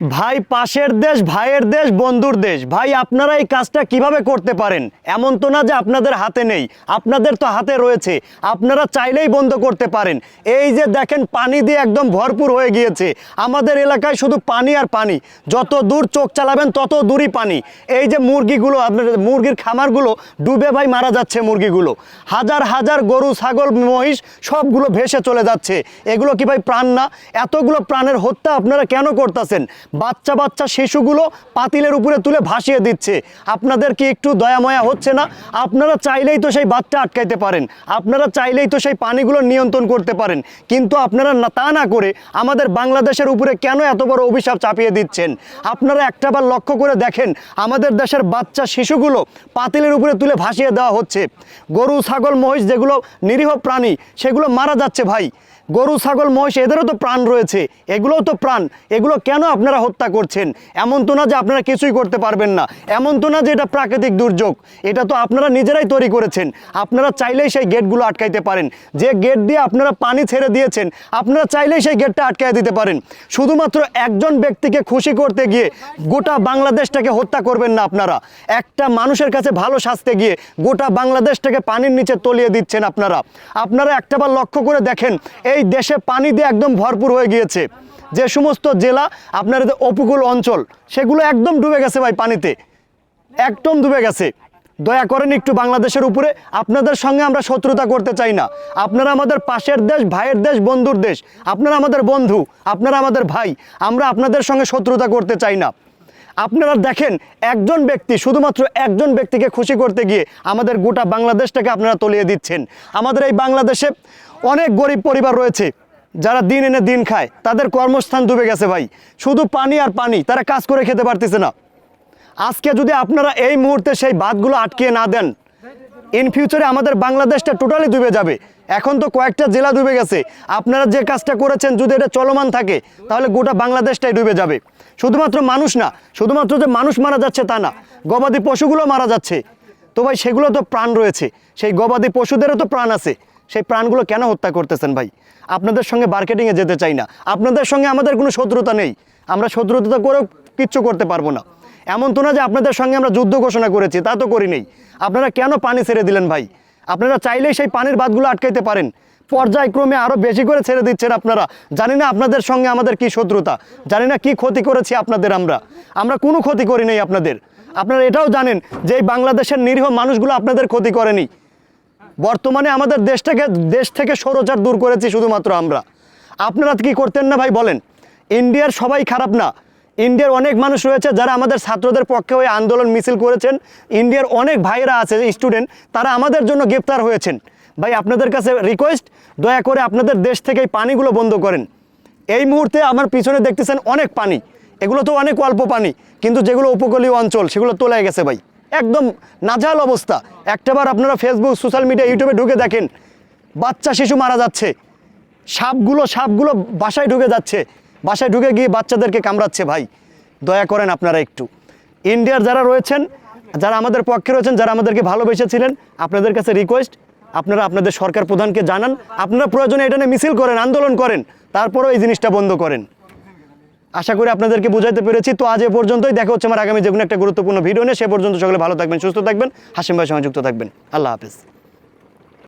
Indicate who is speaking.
Speaker 1: ভাই পাশের দেশ, ভাইয়ের দেশ, বন্ধুর দেশ। ভাই, আপনারা এই কাজটা কীভাবে করতে পারেন? এমন তো না যে আপনাদের হাতে নেই। আপনাদের তো হাতে রয়েছে। আপনারা চাইলেই বন্ধ করতে পারেন। এই যে দেখেন, পানি দিয়ে একদম ভরপুর হয়ে গিয়েছে। আমাদের এলাকায় শুধু পানি আর পানি। যত দূর চোখ চালাবেন, তত দূরই পানি। এই যে মুরগিগুলো আপনার মুরগির খামারগুলো, ডুবে ভাই মারা যাচ্ছে মুরগিগুলো। হাজার হাজার গরু, ছাগল, মহিষ সবগুলো ভেসে চলে যাচ্ছে। এগুলো কি ভাই প্রাণ না? এতগুলো প্রাণের হত্যা আপনারা কেন করতেছেন? বাচ্চা বাচ্চা শিশুগুলো পাতিলের উপরে তুলে ভাসিয়ে দিচ্ছে। আপনাদের কি একটু দয়াময়া হচ্ছে না? আপনারা চাইলেই তো সেই বাচ্চা আটকাইতে পারেন। আপনারা চাইলেই তো সেই পানিগুলো নিয়ন্ত্রণ করতে পারেন। কিন্তু আপনারা না, তা না করে আমাদের বাংলাদেশের উপরে কেন এত বড় অভিশাপ চাপিয়ে দিচ্ছেন? আপনারা একটাবার লক্ষ্য করে দেখেন, আমাদের দেশের বাচ্চা শিশুগুলো পাতিলের উপরে তুলে ভাসিয়ে দেওয়া হচ্ছে। গরু, ছাগল, মহিষ যেগুলো নিরীহ প্রাণী, সেগুলো মারা যাচ্ছে ভাই। গরু, ছাগল, মহিষ, এদেরও তো প্রাণ রয়েছে। এগুলোও তো প্রাণ। এগুলো কেন আপনারা হত্যা করছেন? এমন তো না যে আপনারা কিছুই করতে পারবেন না। এমন তো না যে এটা প্রাকৃতিক দুর্যোগ। এটা তো আপনারা নিজেরাই তৈরি করেছেন। আপনারা চাইলেই সেই গেটগুলো আটকাইতে পারেন। যে গেট দিয়ে আপনারা পানি ছেড়ে দিয়েছেন, আপনারা চাইলেই সেই গেটটা আটকাই দিতে পারেন। শুধুমাত্র একজন ব্যক্তিকে খুশি করতে গিয়ে গোটা বাংলাদেশটাকে হত্যা করবেন না আপনারা। একটা মানুষের কাছে ভালো সাজতে গিয়ে গোটা বাংলাদেশটাকে পানির নিচে তলিয়ে দিচ্ছেন আপনারা। আপনারা একটাবার লক্ষ্য করে দেখেন, এই দেশে পানি দিয়ে একদম ভরপুর হয়ে গিয়েছে। যে সমস্ত জেলা, আপনার উপকূল অঞ্চল, সেগুলো একদম ডুবে গেছে ভাই পানিতে। একদম ডুবে গেছে। দয়া করেন একটু বাংলাদেশের উপরে, আপনাদের সঙ্গে আমরা শত্রুতা করতে চাই না। আপনারা আমাদের পাশের দেশ, ভাইয়ের দেশ, বন্ধুর দেশ। আপনারা আমাদের বন্ধু, আপনারা আমাদের ভাই। আমরা আপনাদের সঙ্গে শত্রুতা করতে চাই না। আপনারা দেখেন, একজন ব্যক্তি, শুধুমাত্র একজন ব্যক্তিকে খুশি করতে গিয়ে আমাদের গোটা বাংলাদেশটাকে আপনারা তলিয়ে দিচ্ছেন। আমাদের এই বাংলাদেশে অনেক গরিব পরিবার রয়েছে, যারা দিন এনে দিন খায়, তাদের কর্মস্থান ডুবে গেছে ভাই। শুধু পানি আর পানি, তারা কাজ করে খেতে পারতেছে না। আজকে যদি আপনারা এই মুহূর্তে সেই বাঁধগুলো আটকিয়ে না দেন ইন ফিউচারে আমাদের বাংলাদেশটা টোটালি ডুবে যাবে। এখন তো কয়েকটা জেলা ডুবে গেছে। আপনারা যে কাজটা করেছেন, যদি এটা চলমান থাকে, তাহলে গোটা বাংলাদেশটাই ডুবে যাবে। শুধুমাত্র মানুষ না, শুধুমাত্র যে মানুষ মারা যাচ্ছে তা না, গবাদি পশুগুলো মারা যাচ্ছে। তো ভাই, সেগুলো তো প্রাণ রয়েছে। সেই গবাদি পশুদেরও তো প্রাণ আছে। সেই প্রাণগুলো কেন হত্যা করতেছেন ভাই? আপনাদের সঙ্গে মার্কেটিংয়ে যেতে চাই না। আপনাদের সঙ্গে আমাদের কোনো শত্রুতা নেই। আমরা শত্রুতা করেও কিচ্ছু করতে পারব না। এমন তো না যে আপনাদের সঙ্গে আমরা যুদ্ধ ঘোষণা করেছি, তা তো করি নেই। আপনারা কেন পানি ছেড়ে দিলেন ভাই? আপনারা চাইলেই সেই পানির বাঁধগুলো আটকাইতে পারেন। পর্যায়ক্রমে আরও বেশি করে ছেড়ে দিচ্ছেন আপনারা। জানি না আপনাদের সঙ্গে আমাদের কি শত্রুতা। জানি না কি ক্ষতি করেছি আপনাদের আমরা। আমরা কোনো ক্ষতি করি নাই আপনাদের। আপনারা এটাও জানেন যে এই বাংলাদেশের নিরীহ মানুষগুলো আপনাদের ক্ষতি করেনি। বর্তমানে আমাদের দেশটাকে দেশ থেকে সৌরচার দূর করেছি শুধুমাত্র আমরা। আপনারা কি করতেন না ভাই বলেন? ইন্ডিয়ার সবাই খারাপ না। ইন্ডিয়ার অনেক মানুষ রয়েছে যারা আমাদের ছাত্রদের পক্ষে হয়ে আন্দোলন মিছিল করেছেন। ইন্ডিয়ার অনেক ভাইয়েরা আছে স্টুডেন্ট তারা আমাদের জন্য গ্রেপ্তার হয়েছেন। ভাই, আপনাদের কাছে রিকোয়েস্ট দয়া করে আপনাদের দেশ থেকে এই পানিগুলো বন্ধ করেন। এই মুহূর্তে আমার পিছনে দেখতেছেন অনেক পানি। এগুলো তো অনেক অল্প পানি, কিন্তু যেগুলো উপকূলীয় অঞ্চল, সেগুলো তোলা গেছে ভাই। একদম নাজাল অবস্থা। একটাবার আপনারা ফেসবুক সোশ্যাল মিডিয়া ইউটিউবে ঢুকে দেখেন, বাচ্চা, শিশু মারা যাচ্ছে। সাপগুলো সাপগুলো বাসায় ঢুকে যাচ্ছে। বাসায় ঢুকে গিয়ে বাচ্চাদেরকে কামড়াচ্ছে ভাই। দয়া করেন আপনারা একটু। ইন্ডিয়ার যারা রয়েছেন, যারা আমাদের পক্ষে রয়েছেন, যারা আমাদেরকে ভালোবেসেছিলেন, আপনাদের কাছে রিকোয়েস্ট আপনারা আপনাদের সরকার প্রধানকে জানান। আপনারা প্রয়োজনে এটা নিয়ে মিছিল করেন, আন্দোলন করেন, তারপরেও এই জিনিসটা বন্ধ করেন। আশা করি আপনাদেরকে বুঝাইতে পেরেছি। তো আজ এ পর্যন্তই। দেখা হচ্ছে আমার আগামী যে কোনো একটা গুরুত্বপূর্ণ ভিডিও নিয়ে। সে পর্যন্ত সকলে ভালো থাকবেন, সুস্থ থাকবেন হাসিম ভাই সঙ্গে যুক্ত থাকবেন। আল্লাহ হাফিজ।